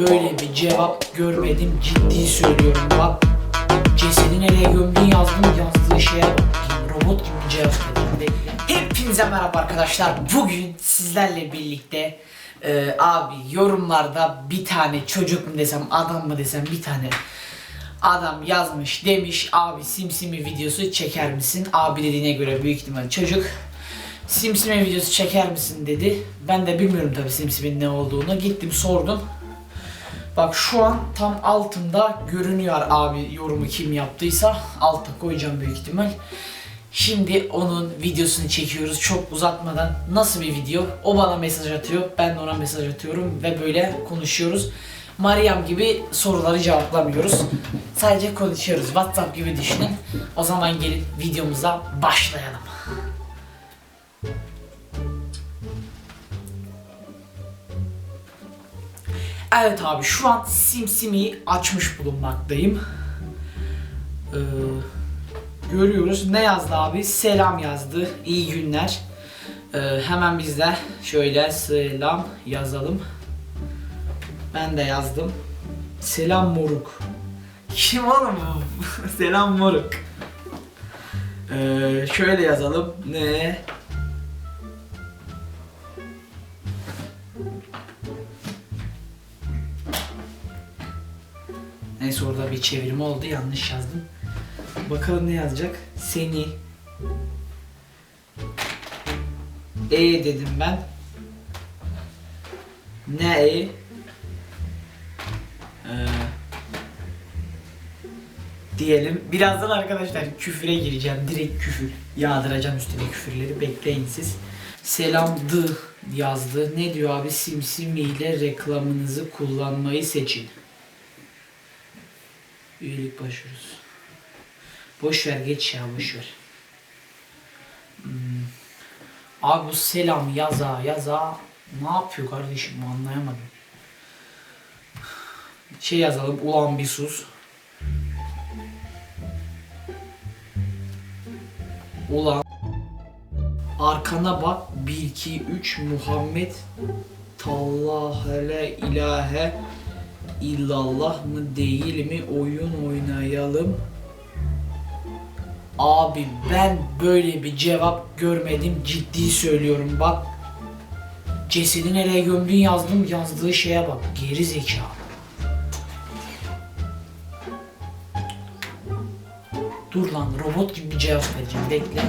böyle bir cevap görmedim ciddi söylüyorum bak. Cesedi nereye gömdün yazdım yazdığı şeye bak. Robot gibi bir cevap verdim. Hepinize merhaba arkadaşlar. Bugün sizlerle birlikte e, abi yorumlarda bir tane çocuk mu desem adam mı desem bir tane adam yazmış demiş abi simsimi videosu çeker misin? Abi dediğine göre büyük ihtimal çocuk simsimi videosu çeker misin dedi. Ben de bilmiyorum tabi simsimin ne olduğunu. Gittim sordum. Bak şu an tam altında görünüyor abi yorumu kim yaptıysa. Altta koyacağım büyük ihtimal. Şimdi onun videosunu çekiyoruz çok uzatmadan. Nasıl bir video? O bana mesaj atıyor, ben de ona mesaj atıyorum ve böyle konuşuyoruz. Mariam gibi soruları cevaplamıyoruz. Sadece konuşuyoruz. WhatsApp gibi düşünün. O zaman gelin videomuza başlayalım. Evet abi şu an SimSim'i açmış bulunmaktayım. Ee, görüyoruz. Ne yazdı abi? Selam yazdı. İyi günler. Ee, hemen biz de şöyle selam yazalım. Ben de yazdım. Selam moruk. Kim oğlum bu? selam moruk. Ee, şöyle yazalım. Ne? Neyse orada bir çevirme oldu. Yanlış yazdım. Bakalım ne yazacak? Seni. E dedim ben. Ne e? Ee, diyelim. Birazdan arkadaşlar küfüre gireceğim. Direkt küfür. Yağdıracağım üstüne küfürleri. Bekleyin siz. Selamdı yazdı. Ne diyor abi? Simsimi ile reklamınızı kullanmayı seçin. Üyelik başvurusu. Boş ver geç ya boş ver. Hmm. Abi bu selam yaza yaza ne yapıyor kardeşim anlayamadım. Şey yazalım ulan bir sus. Ulan arkana bak 1 2 3 Muhammed Tallahele ilahe illallah mı değil mi oyun oynayalım. Abi ben böyle bir cevap görmedim ciddi söylüyorum bak. Cesedi nereye gömdün yazdım yazdığı şeye bak geri zekalı. Dur lan robot gibi bir cevap vereceğim bekle.